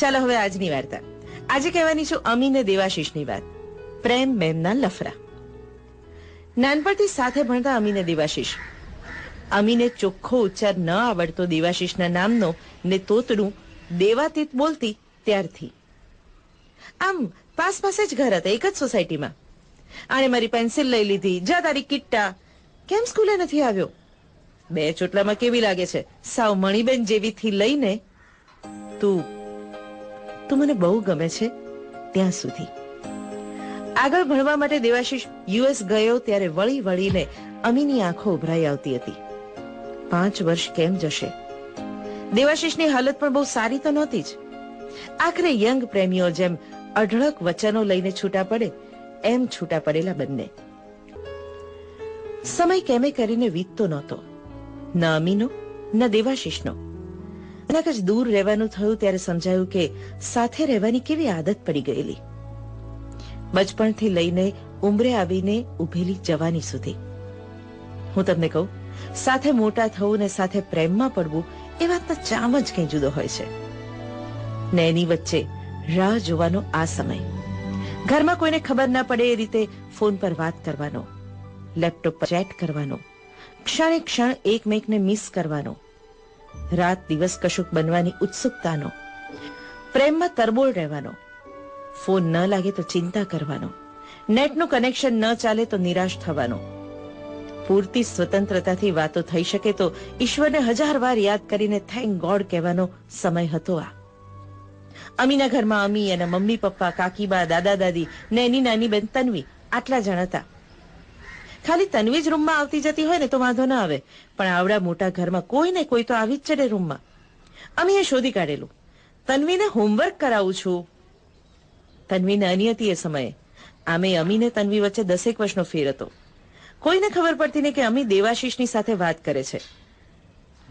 ચાલો હવે આજની વાર્તા. આજે કહેવાની છું અમી ને દેવાશીષની વાત. પ્રેમ બેનના લફરા. નાનપણથી સાથે ભણતા અમી ને દેવાશીષ. અમીને ચોખ્ખો ઉચ્ચાર ન આવડતો દેવાશીષના નામનો ને તોતડું દેવાતીત બોલતી ત્યારથી. આમ પાસ પાસે જ ઘર હતા, એક જ સોસાયટીમાં. આણે મારી પેન્સિલ લઈ લીધી, જા તારી કિટ્ટા. કેમ સ્કૂલે નથી આવ્યો? બે ચોટલામાં કેવી લાગે છે? સાવ મણીબેન જેવીથી લઈને તું તું મને બહુ ગમે છે ત્યાં સુધી. આગળ ભણવા માટે દેવાશીષ યુએસ ગયો ત્યારે વળી વળીને અમીની આંખો ઉભરાઈ આવતી હતી. પાંચ વર્ષ કેમ જશે? દેવાશીષની હાલત પણ બહુ સારી તો નહોતી જ. આખરે યંગ પ્રેમીઓ જેમ અઢળક વચનો લઈને છૂટા પડે, એમ છૂટા પડેલા બંને. સમય કેમે કરીને વીતતો નહોતો. ન અમીનો, ન દેવાશીષનો. અચાનક જ દૂર રહેવાનું થયું ત્યારે સમજાયું કે સાથે રહેવાની કેવી આદત પડી ગયેલી. બચપણથી લઈને ઉંમરે આવીને ઉભેલી જવાની સુધી. હું તમને કહું, સાથે મોટા થવું ને સાથે પ્રેમમાં પડવું એ વાતનો ચામ જ કંઈ જુદો હોય છે. ને એની વચ્ચે રાહ જોવાનો આ સમય. ઘરમાં કોઈને ખબર ના પડે એ રીતે ફોન પર વાત કરવાનો, લેપટોપ પર ચેટ કરવાનો, ક્ષણે ક્ષણ એકમેકને મિસ કરવાનો રાત દિવસ કશુંક બનવાની ઉત્સુકતાનો, પ્રેમમાં તરબોળ રહેવાનો, ફોન ન લાગે તો ચિંતા કરવાનો, નેટનું કનેક્શન ન ચાલે તો નિરાશ થવાનો. પૂરતી સ્વતંત્રતાથી વાતો થઈ શકે તો ઈશ્વરને હજાર વાર યાદ કરીને થેન્ક ગોડ કહેવાનો સમય હતો આ. અમીના ઘરમાં અમી અને મમ્મી, પપ્પા, કાકીબા, દાદા, દાદી ને નાની બેન, તન્વી આટલા જણ હતા. ખાલી તન્વી જ રૂમમાં આવતી જતી હોય ને તો વાંધો ના આવે. પણ આવડા મોટા ઘરમાં કોઈ ને કોઈ તો આવી જ ચડે રૂમમાં. અમીએ શોધી કાઢેલું. તન્વીને હોમવર્ક કરાવું છું. તન્વી નાની હતી એ સમયે. આમે અમીને તન્વી વચ્ચે દસેક વર્ષનો ફેર હતો. કોઈને ખબર પડતી ને કે અમી દેવાશીષની સાથે વાત કરે છે.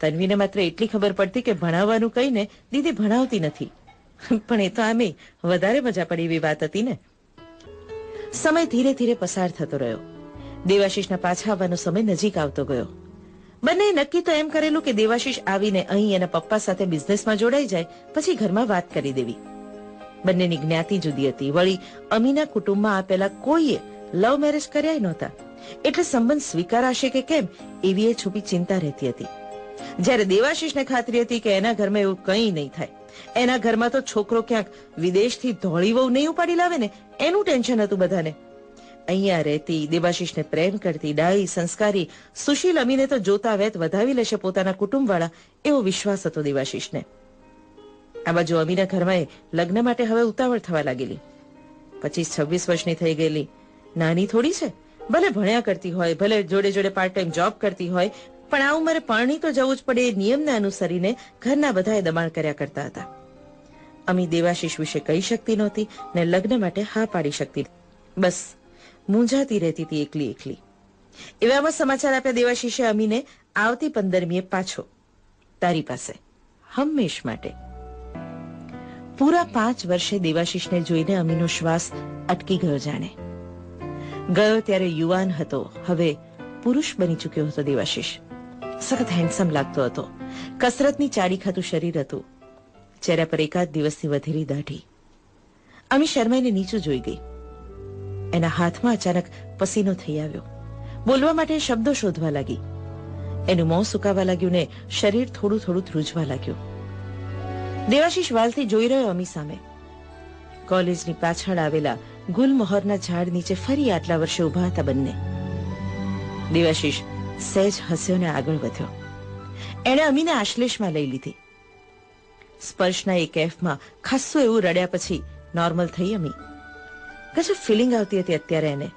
તન્વીને માત્ર એટલી ખબર પડતી કે ભણાવવાનું કહીને દીદી ભણાવતી નથી. પણ એ તો આમે વધારે મજા પડી એવી વાત હતી ને. સમય ધીરે ધીરે પસાર થતો રહ્યો. દેવાશીષના પાછા આવવાનો સમય નજીક આવતો ગયો. બંને નક્કી તો એમ કરેલું કે દેવાશીષ આવીને અહીં એના પપ્પા સાથે બિઝનેસમાં જોડાઈ જાય, પછી ઘરમાં વાત કરી દેવી. બંનેની જ્ઞાતિ જુદી હતી. વળી અમીના કુટુંબમાં આપેલા કોઈએ લવ મેરેજ કર્યા નહોતા. એટલે સંબંધ સ્વીકારાશે કે કેમ, એવી એ છુપી ચિંતા રહેતી હતી. જ્યારે દેવાશીષને ખાતરી હતી કે એના ઘરમાં એવું કંઈ નહીં થાય. એના ઘરમાં તો છોકરો ક્યાંક વિદેશથી ધોળી વહુ નહીં ઉપાડી લાવે ને, એનું ટેન્શન હતું બધાને. અહીંયા રહેતી દેવાશીષને પ્રેમ કરતી ડાઈ સંસ્કારી સુશીલ અમીને તો જોતા વેત વધાવી લેશે પોતાના કુટુંબવાળા એવો વિશ્વાસ હતો દેવાશીષને. આ બાજુ અમીના ઘરમાં લગ્ન માટે હવે ઉતાવળ થવા લાગેલી. પચીસ, છવ્વીસ વર્ષની થઈ ગયેલી. નાની થોડી છે. ભલે ભણ્યા કરતી હોય, ભલે જોડે જોડે પાર્ટ ટાઈમ જોબ કરતી હોય, પણ આ ઉંમરે પરણી તો જવું જ પડે એ નિયમને અનુસરીને ઘરના બધાએ દબાણ કર્યા કરતા હતા. અમી દેવાશીષ વિશે કહી શકતી નહોતી ને લગ્ન માટે હા પાડી શકતી બસ મૂંઝાતી રહેતી હતી એકલી એકલી. એવામાં સમાચાર આપ્યા દેવાશીષે અમીને, આવતી પંદરમીએ પાછો. તારી પાસે. હંમેશ માટે. પૂરા પાંચ વર્ષે દેવાશીષને જોઈને અમીનો શ્વાસ અટકી ગયો જાણે. ગયો ત્યારે યુવાન હતો. હવે પુરુષ બની ચૂક્યો હતો દેવાશીષ સખત હેન્ડસમ લાગતો હતો. કસરતની ચાડી ખાતું શરીર હતું. ચહેરા પર એકાદ દિવસની વધેલી દાઢી. અમી શર્માઈને નીચું જોઈ ગઈ. એના હાથમાં અચાનક પસીનો થઈ આવ્યો. બોલવા માટે શબ્દો શોધવા લાગી. એનું મોં સુકાવા લાગ્યું ને શરીર થોડું થોડું ધ્રુજવા લાગ્યું. દેવાશીષ વાલથી જોઈ રહ્યો અમી સામે. કોલેજની પાછળ આવેલા ગુલમહોરના ઝાડ નીચે ફરી આટલા વર્ષે ઊભા હતા બંને. દેવાશીષ સહેજ હસ્યો ને આગળ વધ્યો. એણે અમીને આશ્લેષમાં લઈ લીધી. સ્પર્શના એક કેફમાં ખાસ્સું એવું રડ્યા પછી નોર્મલ થઈ અમી. ગજબ ફિલિંગ આવતી હતી અત્યારે એને?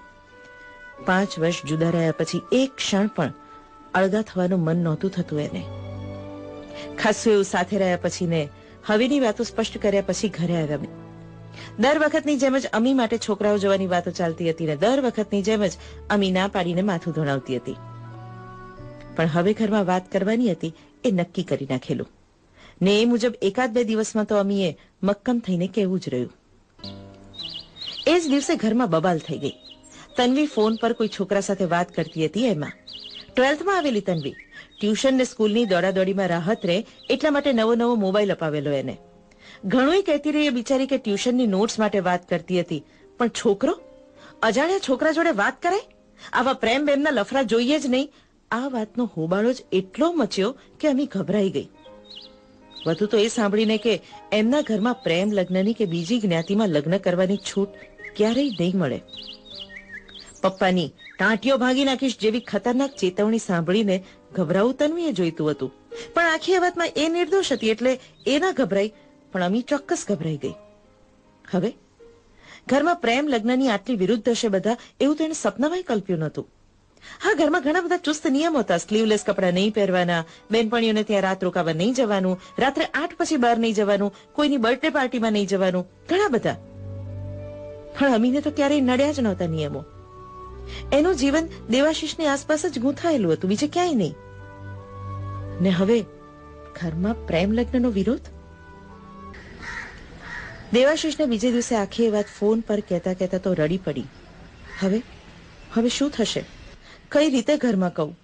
પાંચ વર્ષ જુદા રહ્યા પછી એક ક્ષણ પણ અળગા થવાનું મન નહોતું થતું એને. ખાસ્સું એવું સાથે રહ્યા પછી ને હવેની વાતો સ્પષ્ટ કર્યા પછી ઘરે આવ્યા દર વખતની જેમ જ અમી માટે છોકરાઓ જોવાની વાતો ચાલતી હતી ને દર વખતની જેમ જ અમી ના પાડીને માથું ધોણાવતી હતી. પણ હવે ઘરમાં વાત કરવાની હતી એ નક્કી કરી નાખેલું. ને એ મુજબ એકાદ બે દિવસમાં તો અમીએ મક્કમ થઈને કહેવું જ રહ્યું. એ જ દિવસે ઘરમાં બબાલ થઈ ગઈ. તન્વી ફોન પર કોઈ છોકરા સાથે વાત કરતી હતી એમાં. ટ્વેલ્થમાં આવેલી તન્વી. ટ્યુશન ને સ્કૂલની દોડાદોડીમાં રાહત રહે એટલા માટે નવો નવો મોબાઈલ અપાવેલો એને. ઘણું કહેતી રહી એ બિચારી કે ટ્યુશનની નોટ્સ માટે વાત કરતી હતી. પણ છોકરો? અજાણ્યા છોકરા જોડે વાત કરે? આવા પ્રેમ બેમના લફરા જોઈએ જ નહીં. આ વાતનો હોબાળો જ એટલો મચ્યો કે અમી ગભરાઈ ગઈ. વધુ તો એ સાંભળીને કે એમના ઘરમાં પ્રેમ લગ્નની કે બીજી જ્ઞાતિમાં લગ્ન કરવાની છૂટ ક્યારેય નહીં મળે. પપ્પાની ટાંટીઓ ભાંગી નાખીશ જેવી ખતરનાક ચેતવણી સાંભળીને ગભરાવું તન્વીએ જોઈતું હતું. પણ આખી આ વાતમાં એ નિર્દોષ હતી એટલે એ ના ગભરાઈ, પણ અમી ચોક્કસ ગભરાઈ ગઈ. હવે ઘરમાં પ્રેમ લગ્નની આટલી વિરુદ્ધ હશે બધા, એવું તો એને સપનામાં કલ્પ્યું નહોતું. હા, ઘરમાં ઘણા બધા ચુસ્ત નિયમો હતા. સ્લીવલેસ કપડા નહીં પહેરવાના, બેનપણીઓને ત્યાં રાત રોકાવા નહીં જવાનું, રાત્રે આઠ પછી બહાર નહીં જવાનું, કોઈની બર્થડે પાર્ટીમાં નહીં જવાનું, ઘણા બધા. પણ અમીને તો ક્યારેય નડ્યા જ નહોતા નિયમો. એનું જીવન દેવાશીષની આસપાસ જ ગૂંથાયેલું હતું, બીજે ક્યાંય નહીં. ને હવે ઘરમાં પ્રેમ લગ્નનો વિરોધ? દેવાશીષને બીજે દિવસે આખી એ વાત ફોન પર કહેતા કહેતા તો રડી પડી. હવે? હવે શું થશે? કઈ રીતે ઘરમાં કહું?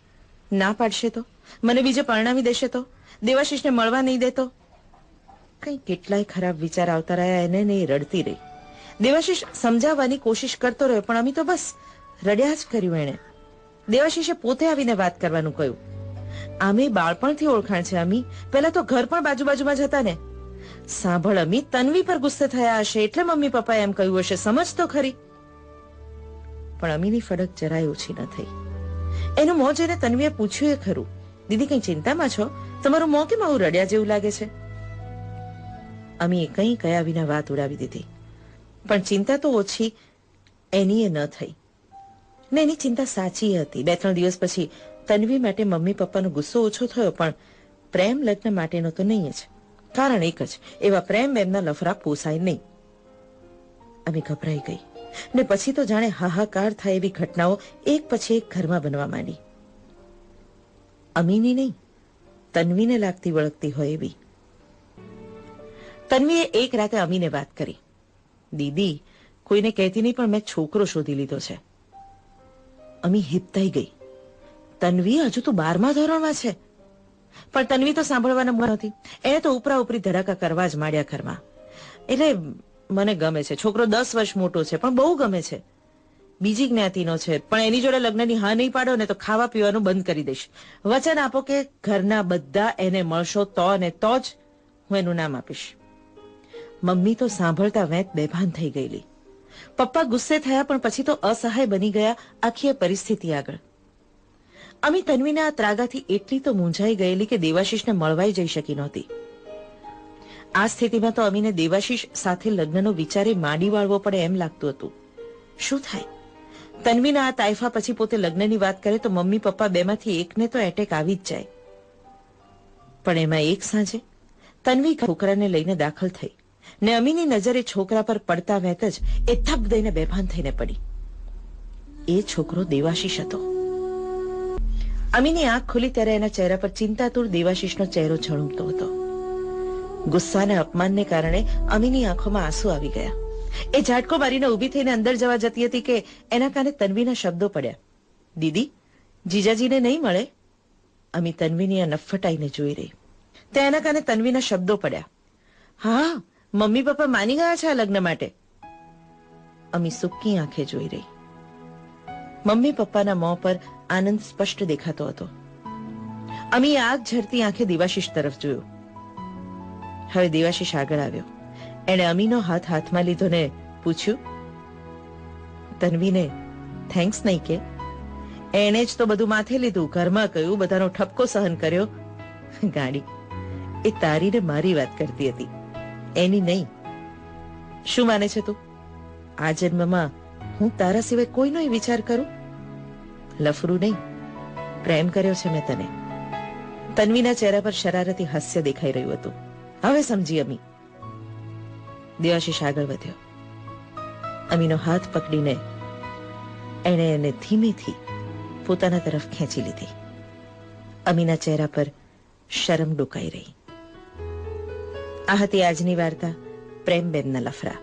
ના પાડશે તો? મને બીજે પરણાવી દેશે તો? દેવાશીષને મળવા નહીં દેતો? કઈ કેટલાય ખરાબ વિચાર આવતા રહ્યા, એને ને રડતી રહી. દેવાશીષ સમજાવવાની કોશિશ કરતો રહ્યો, પણ અમી તો બસ રડ્યા જ કર્યું એણે. દેવાશીષે પોતે આવીને વાત કરવાનું કહ્યું. આમે બાળપણથી ઓળખાણ છે, અમી. પહેલા તો ઘર પણ બાજુ બાજુમાં જ હતા ને. સાંભળ, અમી, તન્વી પર ગુસ્સે થયા હશે એટલે મમ્મી પપ્પાએ એમ કહ્યું હશે, સમજ તો ખરી. પણ અમીની ફડક જરાય ઓછી ન થઈ. એનું મોં જોઈને તન્વીએ પૂછ્યું એ ખરું. દીદી, કઈ ચિંતામાં છો? તમારું મોં કેમ આવું રડ્યા જેવું લાગે છે? અમીએ કંઈ કયા વિના વાત ઉડાવી દીધી. પણ ચિંતા તો ઓછી એની એ ન થઈ. ને એની ચિંતા સાચી હતી. બે ત્રણ દિવસ પછી તન્વી માટે મમ્મી પપ્પાનો ગુસ્સો ઓછો થયો, પણ પ્રેમ લગ્ન માટેનો તો નહીં જ. કારણ એક જ, એવા પ્રેમ એમના લફરા પોસાય નહીં. અમે ગભરાઈ ગઈ. ને પછી તો જાણે હાહાકાર થાય એવી ઘટનાઓ એક પછી એક ઘરમાં બનવા માંડી. અમીની નહીં, તન્વીને લાગતી વળગતી હોય એવી. તન્વીએ એક રાતે અમીને વાત કરી. દીદી, કોઈને કહેતી નહીં, પણ મેં છોકરો શોધી લીધો છે. અમી હિપતાઈ ગઈ. તન્વી હજુ તો બારમા ધોરણમાં છે. પણ તન્વી તો સાંભળવાના મન હતી. એને તો ઉપરા ઉપરી ધડાકા કરવા જ માંડ્યા ઘરમાં. એટલે મને ગમે છે. છોકરો દસ વર્ષ મોટો છે, પણ બહુ ગમે છે. બીજી જ્ઞાતિનો છે, પણ એની જોડે લગ્નની હા નહીં પાડો ને તો ખાવા પીવાનું બંધ કરી દઈશ. વચન આપો કે ઘરના બધા એને મળશો તો ને તો જ હું એનું નામ આપીશ. મમ્મી તો સાંભળતા વેત બેભાન થઈ ગયેલી. પપ્પા ગુસ્સે થયા પણ પછી તો અસહાય બની ગયા આખી પરિસ્થિતિ આગળ. અમી તન્વીના આ ત્રાગાથી એટલી તો મૂંઝાઈ ગયેલી કે દેવાશીષને મળવાઈ જઈ શકી નહોતી. આ સ્થિતિમાં તો અમીને દેવાશીષ સાથે લગ્નનો વિચારે માંડી વાળવો પડે એમ લાગતું હતું. શું થાય? તન્વીના આ તાઇફા પછી પોતે લગ્નની વાત કરે તો મમ્મી પપ્પા બેમાંથી એકને તો એટેક આવી જ જાય. પણ એમાં એક સાંજે તન્વી છોકરાને લઈને દાખલ થઈ. ને અમીની નજરે છોકરા પર પડતા વહેત જ એ થપ દઈને બેભાન થઈને પડી. એ છોકરો દેવાશીષ હતો. અમીની આંખ ખુલી ત્યારે એના ચહેરા પર ચિંતાતુર દેવાશીષનો ચહેરો ઝળુમતો હતો. ગુસ્સા અને અપમાનને કારણે અમીની આંખોમાં આંસુ આવી ગયા. એ ઝાટકો મારીને ઊભી થઈને અંદર જવા જતી હતી કે એના કાને તન્વીના શબ્દો પડ્યા. દીદી, જીજાજીને નહીં મળે? અમી તન્વીની આ નફટાઈને જોઈ રહી. ત્યાં એના કાને તન્વીના શબ્દો પડ્યા. હા મમ્મી પપ્પા માની ગયા છે આ લગ્ન માટે? અમી સુક્કી આંખે જોઈ રહી. મમ્મી પપ્પાના મોં પર આનંદ સ્પષ્ટ દેખાતો હતો. અમી આગ ઝરતી આંખે દેવાશીષ તરફ જોયું. હવે દેવાશીષ આગળ આવ્યો. એણે અમીનો હાથ હાથમાં લીધો ને પૂછ્યું, તન્વીને થેન્ક્સ નહીં કે? એણે જ તો બધું માથે લીધું. ઘરમાં કયું બધાનો ઠપકો સહન કર્યો? ગાડી. એ તારીને મારી વાત કરતી હતી. એની નહીં. શું માને છે તું? આ જન્મમાં હું તારા સિવાય કોઈનો વિચાર કરું? લફરું નહીં. પ્રેમ કર્યો છે મેં તને. તન્વીના ચહેરા પર શરારતી હાસ્ય દેખાઈ રહ્યું હતું. હવે સમજી, અમી. દેવાશીષ આગળ વધ્યો. અમીનો હાથ પકડીને એણે એને ધીમેથી પોતાના તરફ ખેંચી લીધી. અમીના ચહેરા પર શરમ ડુકાઈ રહી. આ હતી આજની વાર્તા. પ્રેમ બેનના લફરા